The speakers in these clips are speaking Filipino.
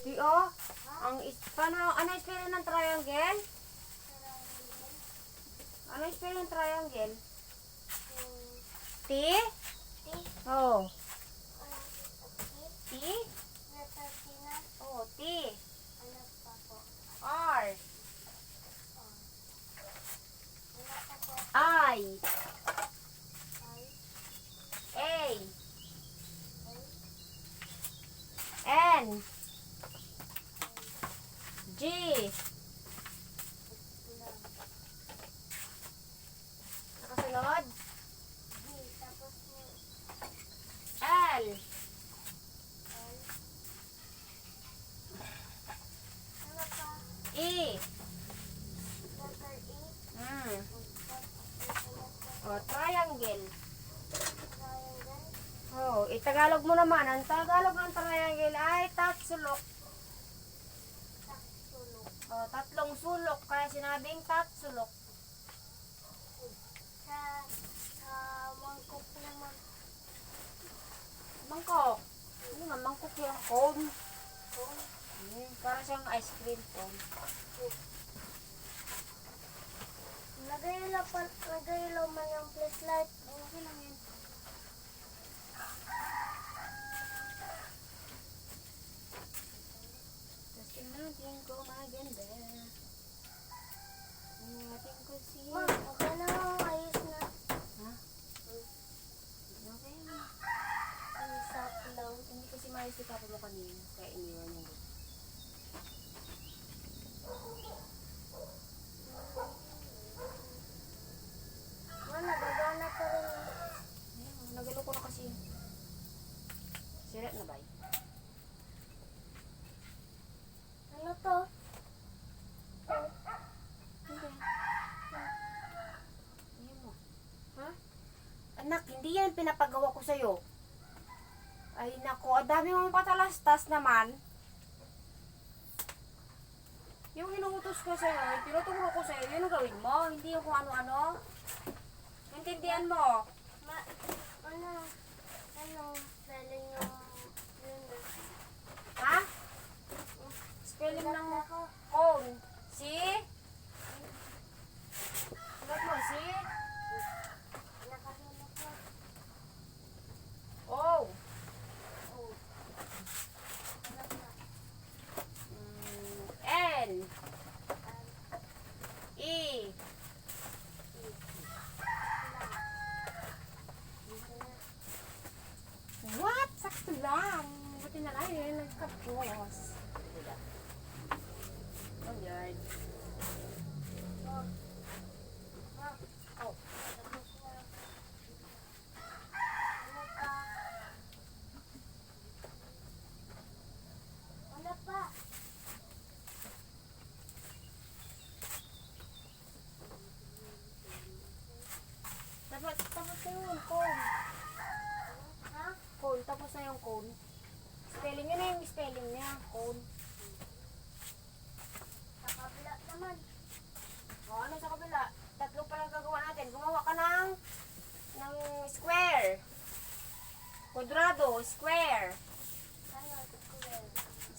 Di oh. Ang is, paano, ano spelling ng triangle? Ano spelling ng triangle? T? Oh. T? Oh, T. Itagalog mo naman. Ang Tagalog ng triangle ay tatsulok. Oh, tatlong sulok. Kaya sinabing tatsulok. Mangkok. Ano nga, mangkok yung cone. Hmm, para siyang ice cream cone. Nagaylo pa, nagaylo man yung flashlight. Okay lang yun. Kasi natin ko maganda. Natin ko siya. Ma, okay na ayos na. Ha? Okay na. Ang sap lang. Maayos si Papa mo kanina. Kaya iniwan niya. Ma, nagagana pa rin. Ayun, Nagalo ko na kasi. Sirat na ba? Ano to? Anak, hindi yan pinapagawa ko sa'yo. Ay nako, ang dami mong patalastas naman. Yung inuutos ko sa'yo, tinuturo ko sa'yo, yun ang gawin mo. Hindi yung kung ano-ano. Intindihan mo. Ma, ano? Ano? Spelling yung... Yun. Ha? Spelling ng cone. See? Sulat mo, see? Nakahulog ko. Oh. Oh. Ano pa? Mm, N. E. What? Sakto lang. Buti na lang yun. Nagkapos. Oh, yun. Oh. Ma, Oh. tapos na. Ano pa? Ano pa? Tapos, tapos na yun. Cone. Ha? Cone. Tapos na yung cone. Spelling yun na yung spelling niya. Cone. Sa kabila naman. O, ano sa kabila? Tatlo pa lang gagawa natin. Gumawa ka ng, ng square. Quadrado, square. Ano? Square.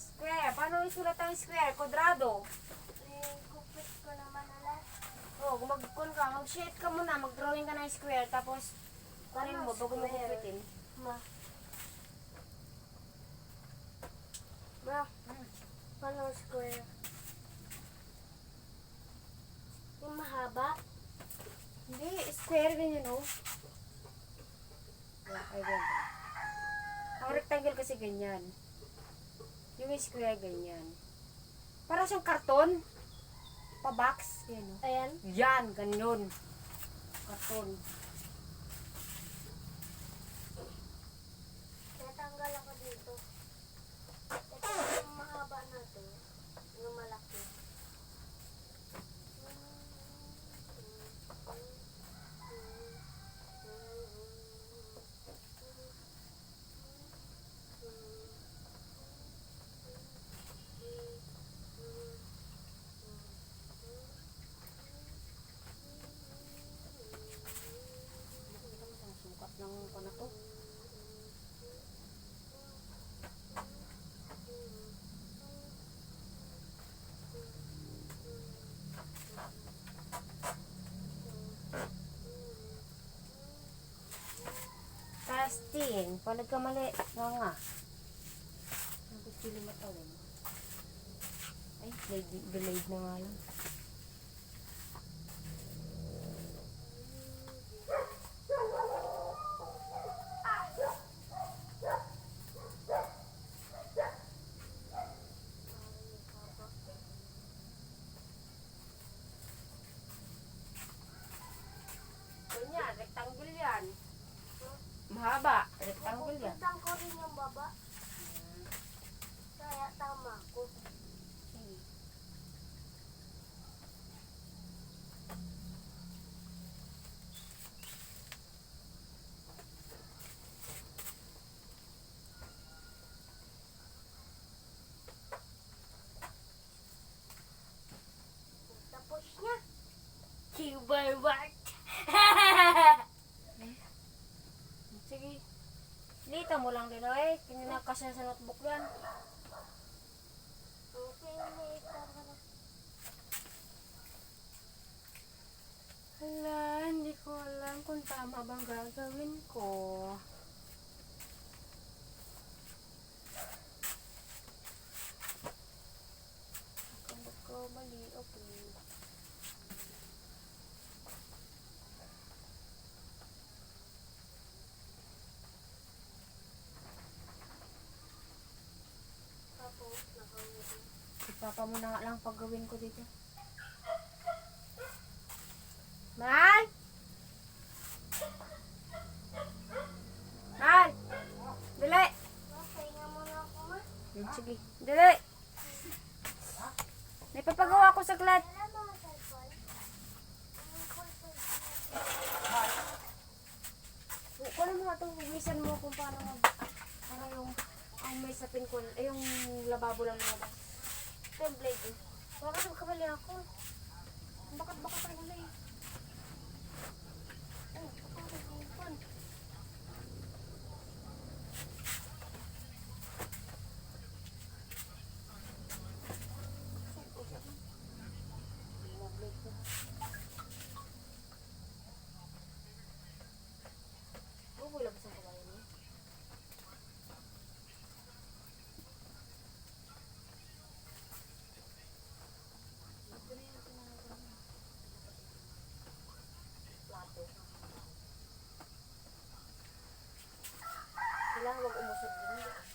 Square. Paano isulat ang square? Quadrado. Eh, gupit ko naman alas. O, kung mag-kun ka, mag-shade ka muna, mag-drawing ka ng square, tapos kunin mo, bago mo. Ma. Ma, Hmm. paano square? Yung mahaba? Hindi, ay, ganyan. Ang rectangle kasi ganyan. Yung square ganyan. Para siyang karton. Pa-box. Yan. Ayan. Yan, ganyan. Karton. Maliin. Pag nagkamali, nga nga. Ang kutsilyo matawin. Ay, blade, blade na nga lang. Ganyan, rectangle yan. Mahaba, rectangle yan. Pupuntan ko yung baba. Kaya tama ko. Tapos niya. Cuber what? Sige. Lita mo lang din, eh. Kininakas na sa notebook yan. Okay, later na. Hala, hindi ko alam kung tama bang gagawin ko. Kung ko mali, okay. Tapos, nakawin. Ipapa mo na nga lang paggawin ko dito. Mal! Mal! Dali! Hmm, Sige, dali! May papagawa ko sa glat. Wala mga cellphone. Ang cellphone. Kunin mo nga itong humisan mo kung paano mag... Para yung... Ang may sapin ko, ay yung lababo lang lumabas. Ito yung blade eh. Baka sa kamali ako. huwag umusog din.